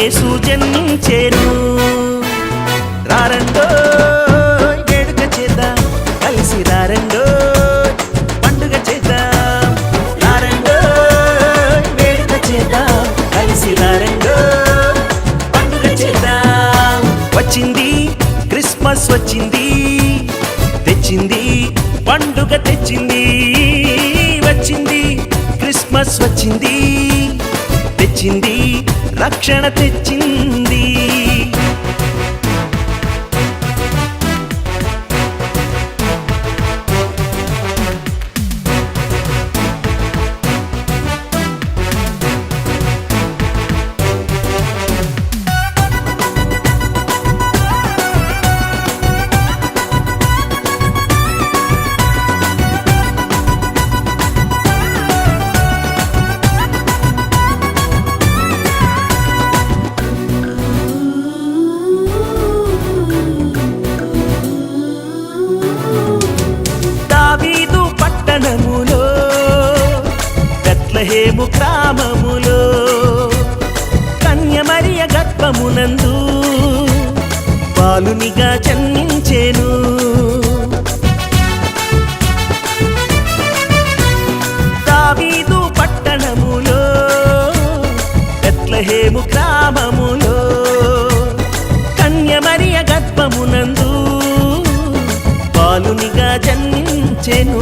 యేసు జన్మించెను. రారండో వేడుక చేద్దాం కలిసి రారండో పండుగ చేద్దాం. రారండో వేడుక చేద్దాం కలిసి రారండో పండుగ చేద్దాం. వచ్చింది క్రిస్మస్ వచ్చింది తెచ్చింది పండుగ తెచ్చింది. వచ్చింది క్రిస్మస్ వచ్చింది తెచ్చింది రక్షణ తెచ్చింది. గ్రామములో కన్యమరియ గర్భమునందు బాలునిగా జన్మించేను. దావీదు పట్టణములో బెత్లహేము గ్రామములో కన్యమరియ గర్భమునందు బాలునిగా జన్మించెను.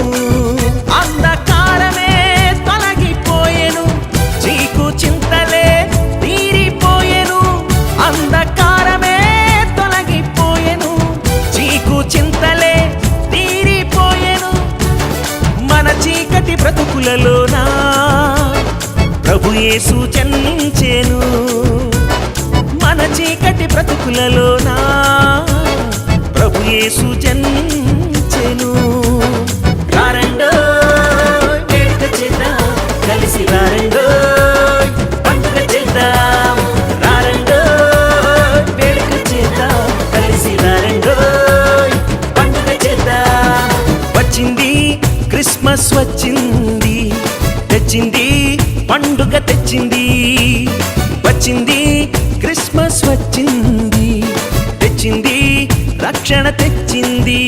యేసు జన్మించెను. మన చీకటి బ్రతుకులలోనా? ప్రభు యేసు జన్మించెను. రారండో వేడుక చేద్దాం కలిసి రారండో పండుగ చేద్దాం రారండో వేడుక చేద్దాం కలిసి రారండో పండుగ చేద్దాం వచ్చింది క్రిస్మస్ వచ్చింది తెచ్చింది పండుగ క్రిస్మస్ వచ్చింది. తెచ్చింది రక్షణ తెచ్చింది.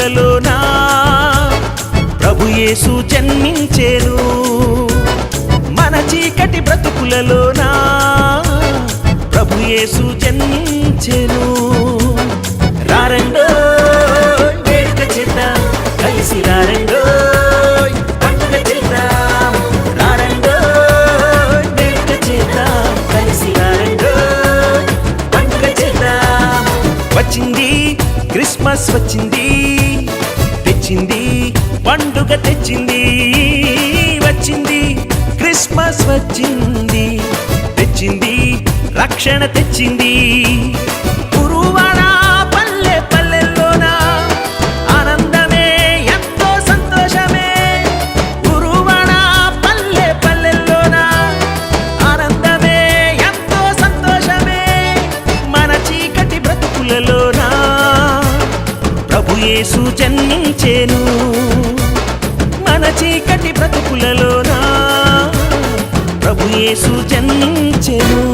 నెలలోనా ప్రభుయేసు జన్మించేను. మన చీకటి బ్రతుకులలోనా ప్రభుయేసు జన్మించెను. రారండో వచ్చింది క్రిస్మస్ వచ్చింది. తెచ్చింది పండుగ తెచ్చింది వచ్చింది క్రిస్మస్ వచ్చింది తెచ్చింది రక్షణ తెచ్చింది. గురువాడ పల్లె పల్లెల్లోన? ఆనందమే ఎంతో సంతోషమే. గురువాడ పల్లె పల్లెల్లోన? ఆనందమే ఎంతో సంతోషమే. మన చీకటి బ్రతుకులలోనా? ప్రభు సూచన జన్మించేను మన చీకటి బ్రతుకులలోనా? ప్రభు యేసు జన్మించెను.